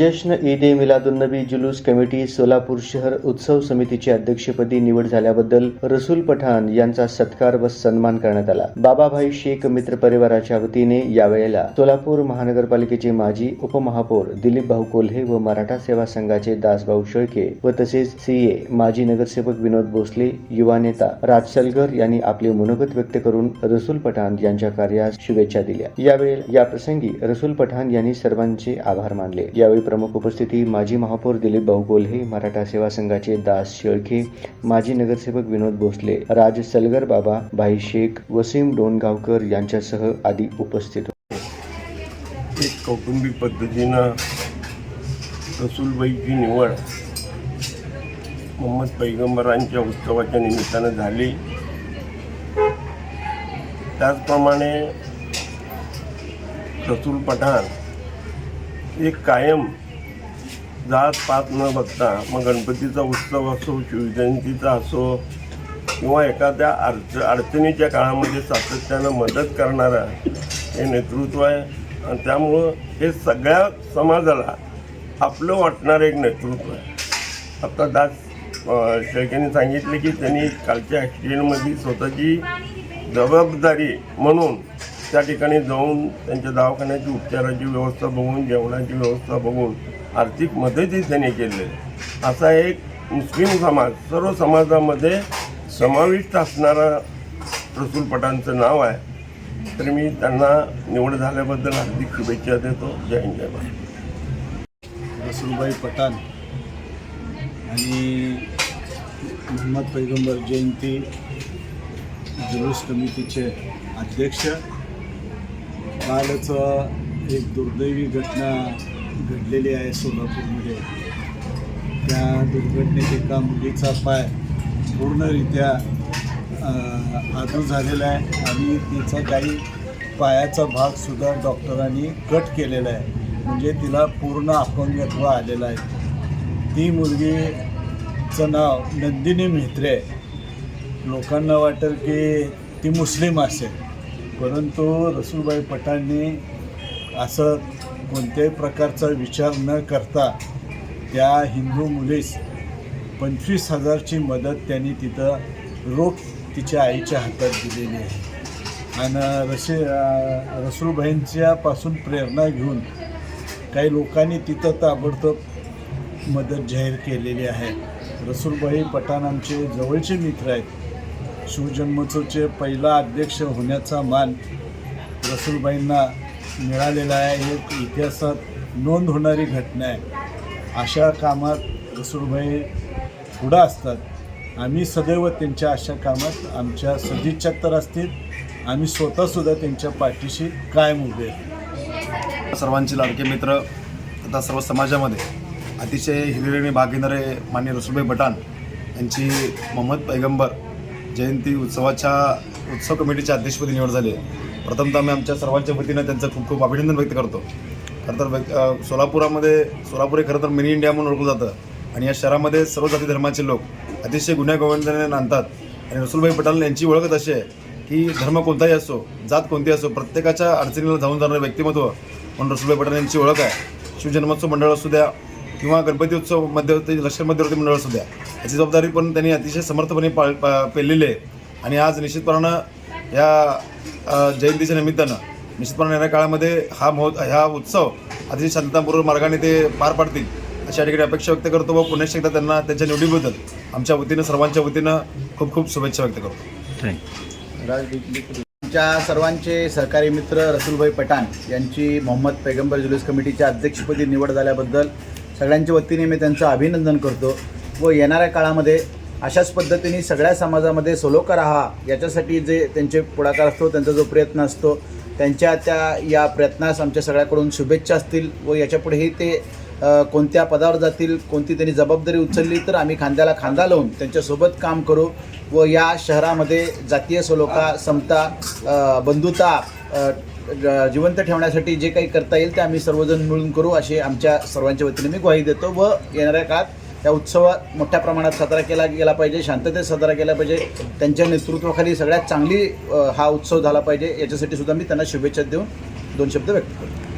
जश्न ईद ए मिलादुन्नबी जुलूस कमिटी सोलापूर शहर उत्सव समितीच्या अध्यक्षपदी निवड झाल्याबद्दल रसूल पठाण यांचा सत्कार व सन्मान करण्यात आला. बाबाभाई शेख मित्र परिवाराच्या वतीने यावेळेला सोलापूर महानगरपालिकेचे माजी उपमहापौर दिलीप भाऊ कोल्हे व मराठा सेवा संघाचे दासभाऊ शेळके व तसेच सीए माजी नगरसेवक विनोद भोसले युवा नेता राज सलगर यांनी आपले मनोगत व्यक्त करून रसूल पठाण यांच्या कार्यास शुभेच्छा दिल्या. यावेळी याप्रसंगी रसूल पठाण यांनी सर्वांचे आभार मानले. यावेळी प्रमुख उपस्थिती माजी महापौर दिलीप भाऊ कोल्हे मराठा सेवा संघाचे दास शेळके माजी नगरसेवक विनोद भोसले राज सलगर बाबा भाई शेख वसीम डोणगावकर यांच्यासह आदी उपस्थित होते. कौटुंबिक पद्धतीनं रसूलबाईची निवड मोहम्मद पैगंबरांच्या उत्सवाच्या निमित्तानं झाली. त्याचप्रमाणे रसूल पठाण एक कायम जात पात न बघता मग गणपतीचा उत्सव असो शिवजयंतीचा असो किंवा एखाद्या अडच अडचणीच्या काळामध्ये सातत्यानं मदत करणारा हे नेतृत्व आहे. आणि त्यामुळं हे सगळ्या समाजाला आपलं वाटणारं एक नेतृत्व आहे. आता दास शेळकेंनी सांगितले की त्यांनी कालच्या ॲक्सिडेंटमध्ये स्वतःची जबाबदारी म्हणून त्या ठिकाणी जाऊन त्यांच्या दवाखान्याची उपचाराची व्यवस्था बघून जेवणाची व्यवस्था बघून आर्थिक मदतही त्यांनी केली. असा एक मुस्लिम समाज सर्व समाजामध्ये समाविष्ट असणारा रसूल पटांचं नाव आहे. तर मी त्यांना निवड झाल्याबद्दल हार्दिक शुभेच्छा देतो. जय हिंद जय महाराष्ट्र. रसूलबाई पठाण आणि मोहम्मद पैगंबर जयंती जुलूस कमिटीचे अध्यक्ष. कालच एक दुर्दैवी घटना घडलेली आहे सोलापूरमध्ये. त्या दुर्घटनेत एका मुलीचा पाय पूर्णरित्या आजू झालेला आहे आणि तिचा काही पायाचा भागसुद्धा डॉक्टरांनी कट केलेला आहे. म्हणजे तिला पूर्ण अपंगत्व आलेलं आहे. ती मुलगीचं नाव नंदिनी म्हेत्रे आहे. लोकांना वाटेल की ती मुस्लिम असेल. परंतु रसूलबाई पठाणनी असं कोणत्याही प्रकारचा विचार न करता त्या हिंदू मुलीस पंचवीस हजारची मदत त्यांनी तिथं रोख तिच्या आईच्या हातात दिलेली आहे. आणि रसे अं, रसूलबाईंच्यापासून प्रेरणा घेऊन काही लोकांनी तिथं ताबडतोब मदत जाहीर केलेली आहे. रसूलबाई पठाण आमचे जवळचे मित्र आहेत. शिवजन्मोत्सवचे पहिला अध्यक्ष होण्याचा मान रसूलबाईंना मिळालेला आहे. हे इतिहासात नोंद होणारी घटना आहे. अशा कामात रसूळभाई पुढं असतात. आम्ही सदैव त्यांच्या अशा कामात आमच्या सदिच्छा तर असतील. आम्ही स्वतःसुद्धा त्यांच्या पाठीशी कायम उभे आहे. सर्वांचे लाडके मित्र तथा सर्व समाजामध्ये अतिशय हिरिरीने भाग घेणारे मान्य रसूलभाई बटाण यांची मोहम्मद पैगंबर जयंती उत्सवाच्या उत्सव कमिटीच्या अध्यक्षपदी निवड झाली आहे. प्रथमतः मी आमच्या सर्वांच्या वतीनं त्यांचं खूप खूप अभिनंदन व्यक्त करतो. खरं तर सोलापुरामध्ये सोलापूर हे खरं तर मिनी इंडिया म्हणून ओळखलं जातं. आणि या शहरामध्ये सर्व जाती धर्माचे लोक अतिशय गुन्ह्या गोविंदाने नांदतात. आणि रसूलभाई पटाल यांची ओळख अशी आहे की धर्म कोणताही असो जात कोणती असो प्रत्येकाच्या अडचणीला धावून जाणारं व्यक्तिमत्व म्हणून रसूलभाई पठाण यांची ओळख आहे. शिवजन्मोत्सव मंडळ असू द्या किंवा गणपती उत्सव मध्यवर्ती लष्कर मध्यवर्ती मंडळ असू द्या याची जबाबदारी पण त्यांनी अतिशय समर्थपणे पाळ पा पेललेली आहे. आणि आज निश्चितपणानं या जयंतीच्या निमित्तानं निश्चितपणे येणाऱ्या काळामध्ये हा महो हा उत्सव अतिशय शांततापूर्वक मार्गाने ते पार पाडतील अशा ठिकाणी अपेक्षा व्यक्त करतो व पुन्हा एकदा त्यांना त्यांच्या निवडीबद्दल आमच्या वतीनं सर्वांच्या वतीनं खूप खूप शुभेच्छा व्यक्त करतो. आमच्या सर्वांचे सहकारी मित्र रसूलभाई पठाण यांची मोहम्मद पैगंबर जुलूस कमिटीच्या अध्यक्षपदी निवड झाल्याबद्दल सगळ्यांच्या वतीने मी त्यांचं अभिनंदन करतो व येणाऱ्या काळामध्ये अशाच पद्धतीने सगळ्या समाजामध्ये सलोखा राहा याच्यासाठी जे त्यांचे पुढाकार असतो त्यांचा जो प्रयत्न असतो त्यांच्या त्या या प्रयत्नास आमच्या सगळ्याकडून शुभेच्छा असतील व याच्यापुढेही ते कोणत्या पदावर जातील कोणती त्यांनी जबाबदारी उचलली तर आम्ही खांद्याला खांदा लावून त्यांच्यासोबत काम करू व या शहरामध्ये जातीय सलोखा समता बंधुता जिवंत ठेवण्यासाठी जे काही करता येईल ते आम्ही सर्वजण मिळून करू असे आमच्या सर्वांच्या वतीने मी ग्वाही देतो व येणाऱ्या काळात त्या उत्सवात मोठ्या प्रमाणात साजरा केला गेला पाहिजे शांततेत साजरा केला पाहिजे. त्यांच्या नेतृत्वाखाली सगळ्यात चांगली हा उत्सव झाला पाहिजे. याच्यासाठी सुद्धा मी त्यांना शुभेच्छा देऊन दोन शब्द व्यक्त करतो.